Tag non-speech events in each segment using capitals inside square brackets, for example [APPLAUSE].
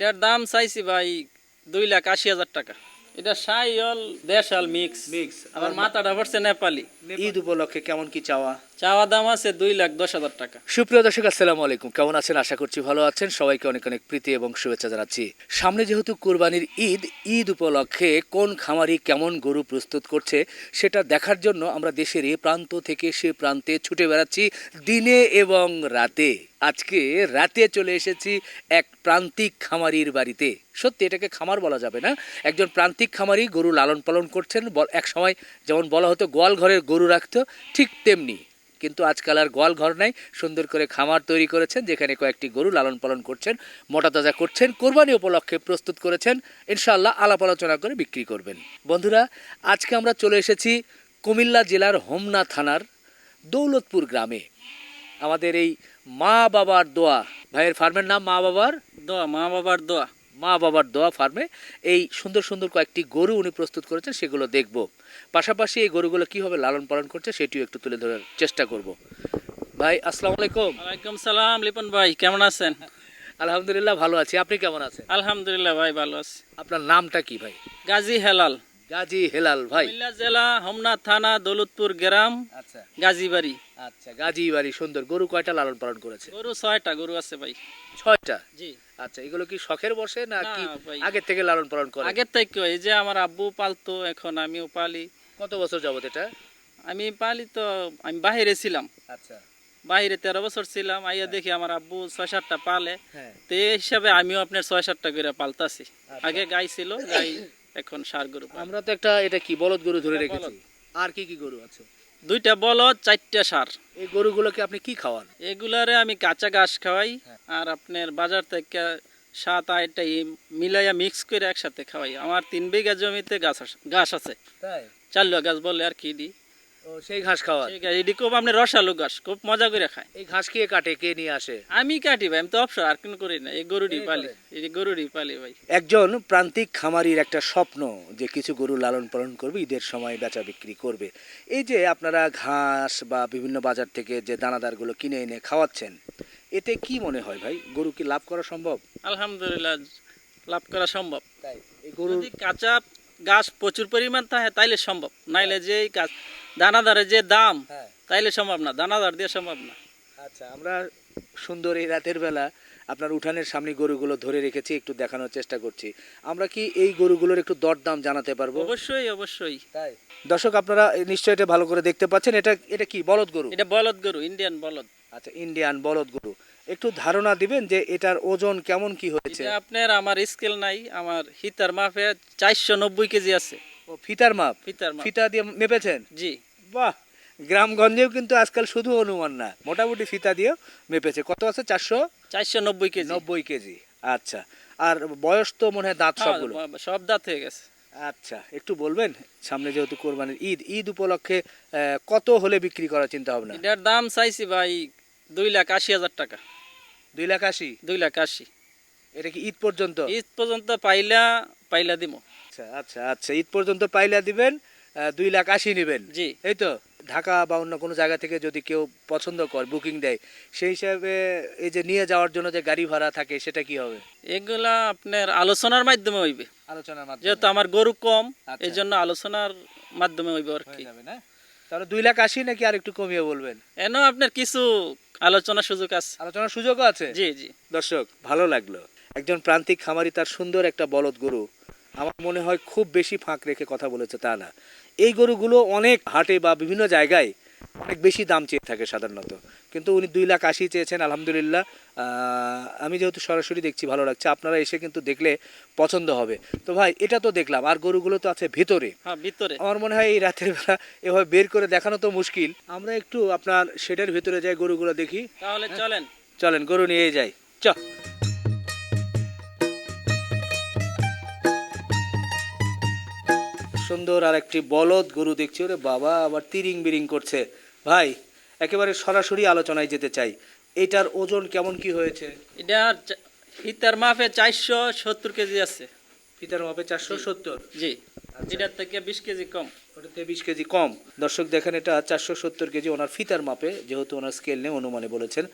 এটার দাম চাইছি ভাই দুই লাখ আশি হাজার টাকা। এটা সাইল দেশাল মিক্স। মিক্স। আমার মাথাটা পড়ছে নেপালি। ঈদ উপলক্ষে কেমন কি চাওয়া? চাওয়া দাম আছে দুই লাখ দশ হাজার টাকা। সুপ্রিয় দর্শক, আসসালামু আলাইকুম। কেমন আছেন? আশা করছি ভালো আছেন। সবাইকে অনেক অনেক প্রীতি এবং শুভেচ্ছা জানাচ্ছি। সামনে যেহেতু কোরবানির ঈদ ঈদ উপলক্ষে কোন খামারি কেমন গরু প্রস্তুত করছে সেটা দেখার জন্য আমরা দেশের এ প্রান্ত থেকে সে প্রান্তে ছুটে বেড়াচ্ছি দিনে এবং রাতে। আজকে রাতে চলে এসেছি এক প্রান্তিক খামারির বাড়িতে। সত্যি, এটাকে খামার বলা যাবে না। একজন প্রান্তিক খামারি গরু লালন পালন করছেন। এক সময় যেমন বলা হতো, গোয়াল ঘরের গরু রাখতো, ঠিক তেমনি। কিন্তু আজকাল আর গোয়াল ঘর নাই। সুন্দর করে খামার তৈরি করেছেন, যেখানে কয়েকটি গরু লালন পালন করছেন মোটা তাজা করছেন, কোরবানি উপলক্ষে প্রস্তুত করেছেন, ইনশাআল্লাহ আলাপ আলোচনা করে বিক্রি করবেন। বন্ধুরা, আজকে আমরা চলে এসেছি কুমিল্লা জেলার হোমনা থানার দৌলতপুর গ্রামে। আমাদের এই মা বাবার দোয়া। ভাইয়ের ফার্মের নাম মা বাবার? দোয়া, মা বাবার দোয়া। মা বাবার দোয়া ফার্মে এই সুন্দর সুন্দর কয়েকটি গরু উনি প্রস্তুত করেছেন সেগুলো দেখব। পাশাপাশি এই গরুগুলো কীভাবে লালন পালন করছে সেটিও একটু তুলে ধরার চেষ্টা করব। ভাই আসসালামু আলাইকুম। ওয়ালাইকুম সালাম লিপন ভাই কেমন আছেন? আলহামদুলিল্লাহ ভালো আছি। আপনি কেমন আছেন? আলহামদুলিল্লাহ ভাই ভালো আছি। আপনার নামটা কি ভাই? গাজী হেলাল। গাজী হেলাল ভাই। জেলা হোমনা থানা দৌলতপুর গ্রাম আচ্ছা। গাজীবাড়ি। আচ্ছা গাজী বাড়ি সুন্দর। গরু কয়টা লালন পালন করেছে? গরু ছয়টা গরু আছে ভাই। ছয়টা? জি। আচ্ছা এগুলো কি শখের বসে না কি। আগের থেকে লালন পালন করে? আগের থেকে এই যে আমার আব্বু পালতো এখন আমিও পালি। কত বছর যাবত এটা? আমি পালি তো আমি বাহিরে ছিলাম। আচ্ছা। বাইরে তেরো বছর ছিলাম আইয়া দেখি আমার আব্বু ছয় সাতটা পালে। হ্যাঁ। তো এই হিসাবে আমিও আপনার ছয় সাতটা করে পালতাছি। আগে গাই ছিল গাই এখন সার গরু আমরা তো একটা এটা কি বলদ গরু ধরে রেখেছি। আর কি কি গরু আছে? দুইটা বলদ চারটা সার। এই গরুগুলোকে আপনি কি খাওয়ান? এগুলারে আমি কাঁচা ঘাস খাওয়াই হ্যাঁ। আর আপনার বাজার থেকে সাত আটটা মিলাইয়া মিক্স করে একসাথে খাওয়াই। আমার তিন বিঘা জমিতে গাছ ঘাস আছে। চাল চাল্লুয়া গাছ বলে আর কি দি ও সেই ঘাস ঠিক আছে এটি খুব আপনি রসালু ঘাস খুব মজা করে খায়। এই ঘাস কে কাটে কে নিয়ে আসে? আমি কাটি ভাই আমি তো অবসর আর কোনো করি না। এই গরুটি পালি গরুটি পালি ভাই। একজন প্রান্তিক খামারির একটা স্বপ্ন যে কিছু গরু লালন পালন করবে ঈদের সময় বেচা বিক্রি করবে। এই যে আপনারা ঘাস বা বিভিন্ন বাজার থেকে যে দানাদারগুলো কিনে এনে খাওয়াচ্ছেন এতে কি মনে হয় ভাই? গরু কি লাভ করা সম্ভব? আলহামদুলিল্লাহ লাভ করা সম্ভব। তাই এই গরু কাঁচা গাছ প্রচুর পরিমাণ থাকে তাইলে সম্ভব। নাইলে যে এই গাছ দানাদারের যে দাম হ্যাঁ। তাইলে সম্ভব না দানাদার দিয়ে সম্ভব না। আচ্ছা আমরা সুন্দর এই রাতের বেলা আপনার উঠানের সামনে গরুগুলো ধরে রেখেছি একটু দেখানোর চেষ্টা করছি। আমরা কি এই গরুগুলোর একটু দরদাম জানাতে পারব? অবশ্যই অবশ্যই। তাই। দর্শক আপনারা নিশ্চয়ই এটা ভালো করে দেখতে পাচ্ছেন এটা এটা কি বলদ গরু? এটা বলদ গরু ইন্ডিয়ান বলদ। আচ্ছা ইন্ডিয়ান বলদ গরু। একটু ধারণা দিবেন যে এটার ওজন কেমন কি হয়েছে? আপনার আমার স্কেল নাই আমার হিতার মাপে চারশো নব্বই কেজি আছে। ও ফিতার মাপ। ফিতার মাপ। ফিতা দিয়ে মেপেছেন? জি। বাহ! গ্রামগঞ্জেও কিন্তু আজকাল শুধু অনুমান না মোটামুটি ফিতা দিয়েও মেপেছে। কত আছে? চারশো? চারশো নব্বই কেজি। নব্বই কেজি। আচ্ছা। আর বয়স তো মনে হয় দাঁত হ্যাঁ, সবগুলো? সব দাঁত হয়ে গেছে। আচ্ছা একটু বলবেন? সামনে যেহেতু কোরবানির ঈদ ঈদ উপলক্ষে কত হলে বিক্রি করার চিন্তা ভাবনা? এটার দাম চাইছি ভাই দুই লাখ আশি হাজার টাকা। দুই লাখ আশি? দুই লাখ আশি। এটা কি ঈদ পর্যন্ত? ঈদ পর্যন্ত পাইলা পাইলা দিব আচ্ছা আচ্ছা আচ্ছা। ঈদ পর্যন্ত পাইলা দিবেন দুই লাখ আশি নেবেন। জি। এই তো? ঢাকা বা অন্য কোনো জায়গা থেকে যদি কেউ পছন্দ করে বুকিং দেয় সেই হিসাবে এই যে নিয়ে যাওয়ার জন্য যে গাড়ি ভাড়া থাকে সেটা কি হবে? এগুলা আপনার আলোচনার মাধ্যমে হইবে। আলোচনার মাধ্যমে। যেহেতু আমার গরু কম আচ্ছা। এই জন্য আলোচনার মাধ্যমে হইবে আর কি। যাবে না? তাহলে দুই লাখ আশি নাকি আর একটু কমিয়ে বলবেন? এন আপনার কিছু আলোচনার সুযোগ আছে। আলোচনার সুযোগও আছে? জি জি। দর্শক ভালো লাগল। একজন প্রান্তিক খামারি তার সুন্দর একটা বলদ গরু। আমার মনে হয় খুব বেশি ফাঁক রেখে কথা বলেছে তা না। এই গরুগুলো অনেক হাটে বা বিভিন্ন জায়গায় অনেক বেশি দাম চেয়ে থাকে সাধারণত। কিন্তু উনি দুই লাখ আশি চেয়েছেন আলহামদুলিল্লাহ। আমি যেহেতু সরাসরি দেখছি ভালো লাগছে। আপনারা এসে কিন্তু দেখলে পছন্দ হবে। তো ভাই এটা তো দেখলাম আর গরুগুলো তো আছে ভেতরে। হ্যাঁ ভিতরে। আমার মনে হয় এই রাতের বেলা এভাবে বের করে দেখানো তো মুশকিল। আমরা একটু আপনার সেটার ভিতরে যাই গরুগুলো দেখি। তাহলে চলেন। চলেন গরু নিয়ে যাই। চ সুন্দর আর একটি বলদ গরু দেখছি ওরে বাবা আবার তিরিং বিরিং করছে। ভাই একেবারে সরাসরি আলোচনায় যেতে চাই। এটার ওজন কেমন কি হয়েছে? এটা হিতার মাপে চারশো সত্তর কেজি আছে। ফিতার মাপে চারশো সত্তর? জি। এটার থেকে বিশ কেজি কম। ওটাতে বিশ কেজি কম। দর্শক দেখেন এটা চারশো সত্তর কেজি ওনার ফিতার মাপে যেহেতু ওনার স্কেল নেই অনুমানে বলেছেন।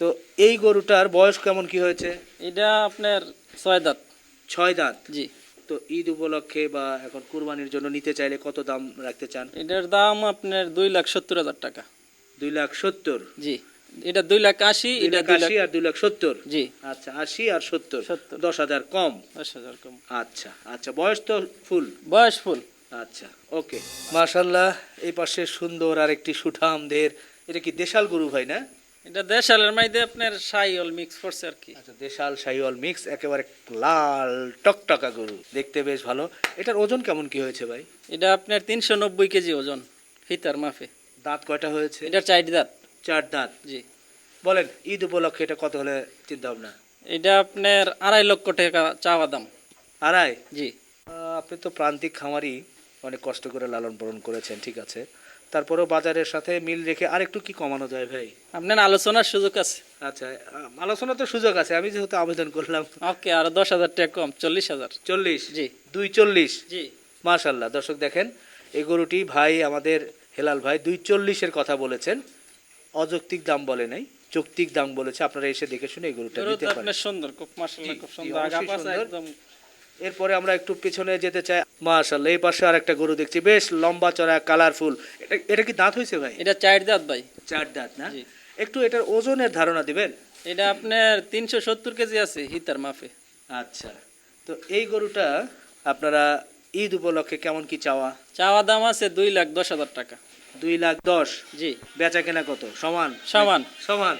তো এই গরুটার বয়স কেমন কি হয়েছে? এটা আপনার ছয় দাঁত। ছয় দাঁত। জি। তো ঈদ উপলক্ষে বা এখন কুরবানির জন্য নিতে চাইলে কত দাম রাখতে চান? এটার দাম আপনার দুই লাখ সত্তর হাজার টাকা। দুই লাখ সত্তর? জি। এটা দুই লাখ আশি এটা আশি আর দুই লাখ সত্তর? জি। আচ্ছা আশি আর সত্তর। দশ হাজার কম? দশ হাজার কম। আচ্ছা আচ্ছা বয়স তো ফুল। বয়স ফুল। আচ্ছা ওকে। মাশাল্লাহ এই পাশে সুন্দর আর একটি সুঠাম সুঠামদের এটা কি দেশাল গরু ভাই না? এটা দেশালের মাইদে আপনার সাইল মিক্স করছে আর কি। আচ্ছা দেশাল শাহিওয়াল মিক্স একেবারে লাল টকটকা গরু। দেখতে বেশ ভালো। এটার ওজন কেমন কি হয়েছে ভাই? এটা আপনার তিনশো নব্বই কেজি ওজন ফিতার মাফে দাঁত কয়টা হয়েছে? এটা চার দাঁত। চার দাঁত? জি। বলেন ঈদ উপলক্ষে এটা কত হলে চিন্তা ভাবনা? এটা আপনার আড়াই লক্ষ টাকা চাওয়া দাম। আড়াই? জি। আপনি তো প্রান্তিক খামারই অনেক কষ্ট করে লালন পালন করেছেন ঠিক আছে। তারপরেও বাজারের সাথে মিল রেখে আরেকটু কি কমানো যায় ভাই? আপনার আলোচনার সুযোগ আছে। আচ্ছা আলোচনা তো সুযোগ আছে আমি যেহেতু আবেদন করলাম। ওকে আর দশ হাজার টাকা কম চল্লিশ হাজার। চল্লিশ? জি। দুই চল্লিশ? জি। মাশাল্লাহ দর্শক দেখেন এই গরুটি ভাই আমাদের হেলাল ভাই দুই চল্লিশের কথা বলেছেন। অযৌক্তিক দাম বলে নাই যৌক্তিক দাম বলেছে আপনারা এসে দেখে শুনে এই গরুটা নিতে পারেন। সুন্দর খুব মাসাল্লাহ খুব সুন্দর। একদম এরপরে আমরা একটু পেছনে যেতে চাই। মাশাল্লাহ এই পাশে আর একটা গরু দেখছি বেশ লম্বা চড়া কালারফুল এটা কি দাঁত হয়েছে ভাই? এটা চার দাঁত ভাই। চার দাঁত না? একটু এটার ওজনের ধারণা দিবেন? এটা আপনার তিনশো সত্তর কেজি আছে হিতার মাফে আচ্ছা তো এই গরুটা আপনারা ঈদ উপলক্ষে কেমন কি চাওয়া? চাওয়া দাম আছে দুই লাখ দশ হাজার টাকা। দুই লাখ দশ? জি। বেচা কেনা কত? সমান? সমান। সমান?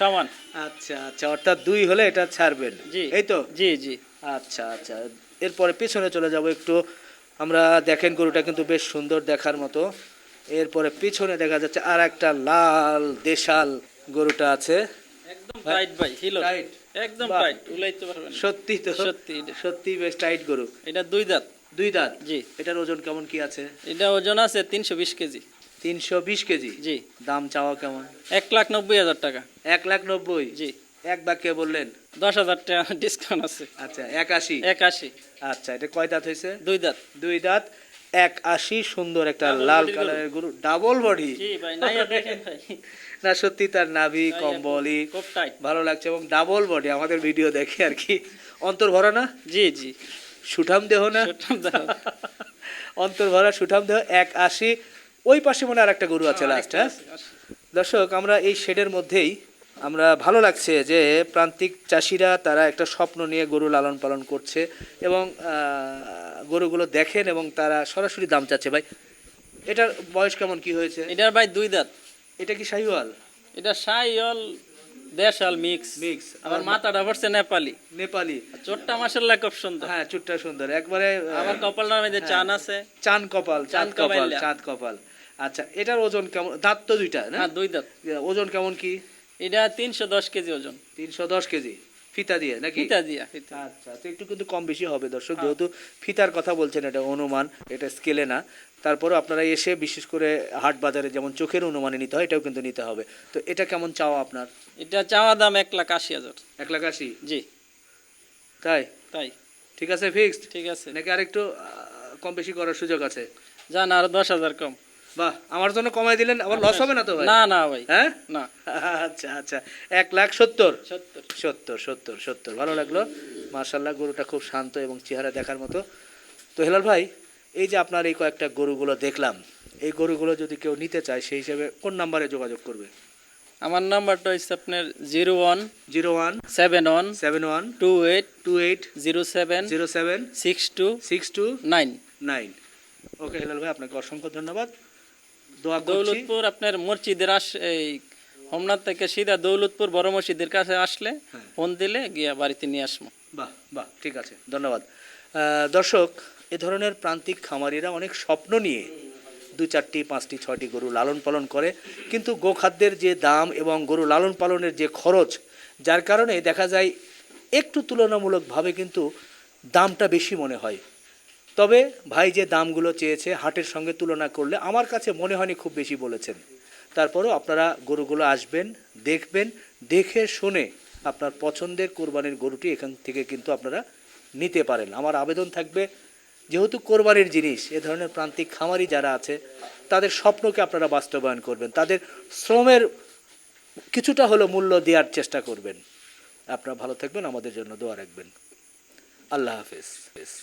সমান। আচ্ছা আচ্ছা অর্থাৎ দুই হলে এটা ছাড়বেন। জি। এই তো? জি জি। আচ্ছা আচ্ছা। এরপরে পিছনে চলে যাব একটু। আমরা দেখেন গরুটা কিন্তু বেশ সুন্দর দেখার মতো। এরপরে পিছনে দেখা যাচ্ছে আর একটা লাল দেশাল গরুটা আছে। একদম টাইট ভাই হিলো Tight? একদম টাইট উলাইতে পারবেন সত্যি তো? সত্যি সত্যি বেশ টাইট গরু। এটা দুই দাঁত। দুই দাঁত? জি। এটার ওজন কেমন কি আছে? এটা ওজন আছে তিনশো বিশ কেজি। তিনশো বিশ কেজি? জি। দাম চাওয়া কেমন? এক লাখ নব্বই হাজার টাকা। এক লাখ নব্বই? জি। এক বাক্যে বললেন? দশ হাজার টাকা ডিসকাউন্ট আছে। আচ্ছা একাশি? একাশি। আচ্ছা এটা কয় দাঁত হয়েছে? দুই দাঁত। দুই দাঁত এক আশি সুন্দর একটা লাল কালারের গরু ডাবল বডি [LAUGHS] না সত্যি তার নাভি কম্বলি খুব ভালো লাগছে এবং ডাবল বডি আমাদের ভিডিও দেখে আর কি। অন্তর ভরা না? জি জি। সুঠাম দেহ না? [LAUGHS] অন্তর ভরা সুঠাম দেহ এক আশি ওই পাশে মনে আর একটা গরু আছে লাস্ট হ্যাঁ? দর্শক আমরা এই শেডের মধ্যেই আমরা ভালো লাগছে যে প্রান্তিক চাষিরা তারা একটা স্বপ্ন নিয়ে গরু লালন পালন করছে এবং গরুগুলো দেখেন এবং তারা সরাসরি দাম চাচ্ছে। ভাই এটার বয়স কেমন কি হয়েছে? এটার ভাই দুই দাঁত। এটা কি শাহিওয়াল? এটা সাইল দেশাল মিক্স। মিক্স। আবার মাথাটা পড়ছে নেপালি। নেপালি। চোট্টা মাসাল্লাহ খুব সুন্দর। হ্যাঁ চুটটা সুন্দর। একবারে আমার কপালটার মধ্যে চান আছে। চাঁদ কপাল চাঁদ চাঁদ কপাল চাঁদ কপাল। আচ্ছা এটার ওজন কেমন? দাঁত তো দুইটা না? হ্যাঁ দুই দাঁত। ওজন কেমন কি? এটা তিনশো দশ কেজি ওজন। তিনশো দশ কেজি। ফিতা দিয়ে নাকি? ফিতা দিয়া আচ্ছা তো একটু কিন্তু কম বেশি হবে দর্শক। যেহেতু ফিতার কথা বলছেন এটা অনুমান এটা স্কেলে না। তারপরে আপনারা এসে বিশেষ করে হাট বাজারে যেমন চোখের অনুমানে নিতে হয় এটাও কিন্তু নিতে হবে। তো এটা কেমন চাওয়া আপনার? এটা চাওয়া দাম এক লাখ আশি হাজার। এক লাখ আশি? জি। তাই? তাই। ঠিক আছে ফিক্সড? ঠিক আছে। নাকি আরেকটু কম বেশি করার সুযোগ আছে? যান আর দশ হাজার কম। বাহ আমার জন্য কমাই দিলেন আবার লস হবে না তো ভাই? না না ভাই হ্যাঁ? না। আচ্ছা আচ্ছা এক লাখ সত্তর। সত্তর। সত্তর সত্তর ভালো লাগল। মার্শাল্লাহ গরুটা খুব শান্ত এবং চেহারা দেখার মতো। তো হেলাল ভাই এই যে আপনার এই কয়েকটা গরুগুলো দেখলাম এই গরুগুলো যদি কেউ নিতে চায় সেই হিসেবে কোন নাম্বারে যোগাযোগ করবে? আমার নাম্বারটা হচ্ছে আপনার zero one zero one seven one seven one two eight two eight zero seven zero seven six two six two nine. Nine. Okay Helal ভাই আপনাকে অসংখ্য ধন্যবাদ। দোয়া দৌলতপুর আপনার মসজিদের আস এই হোমনাথ থেকে সিধা দৌলতপুর বড় মসজিদের কাছে আসলে হ্যাঁ। ফোন দিলে গিয়া বাড়িতে নিয়ে আসব। বাহ বাহ ঠিক আছে ধন্যবাদ। দর্শক এ ধরনের প্রান্তিক খামারিরা অনেক স্বপ্ন নিয়ে দু চারটি পাঁচটি ছয়টি গরু লালন পালন করে কিন্তু গোখাদ্যের যে দাম এবং গরু লালন পালনের যে খরচ যার কারণে দেখা যায় একটু তুলনামূলকভাবে কিন্তু দামটা বেশি মনে হয়। তবে ভাই যে দামগুলো চেয়েছে হাটের সঙ্গে তুলনা করলে আমার কাছে মনে হয়নি খুব বেশি বলেছেন। তারপরেও আপনারা গরুগুলো আসবেন, দেখবেন, দেখে শুনে আপনার পছন্দের কোরবানির গরুটি এখান থেকে কিন্তু আপনারা নিতে পারেন। আমার আবেদন থাকবে, যেহেতু কোরবানির জিনিস, এ ধরনের প্রান্তিক খামারি যারা আছে, তাদের স্বপ্নকে আপনারা বাস্তবায়ন করবেন। তাদের শ্রমের কিছুটা হলো মূল্য দেওয়ার চেষ্টা করবেন। আপনারা ভালো থাকবেন, আমাদের জন্য দোয়া রাখবেন। আল্লাহ হাফেজ।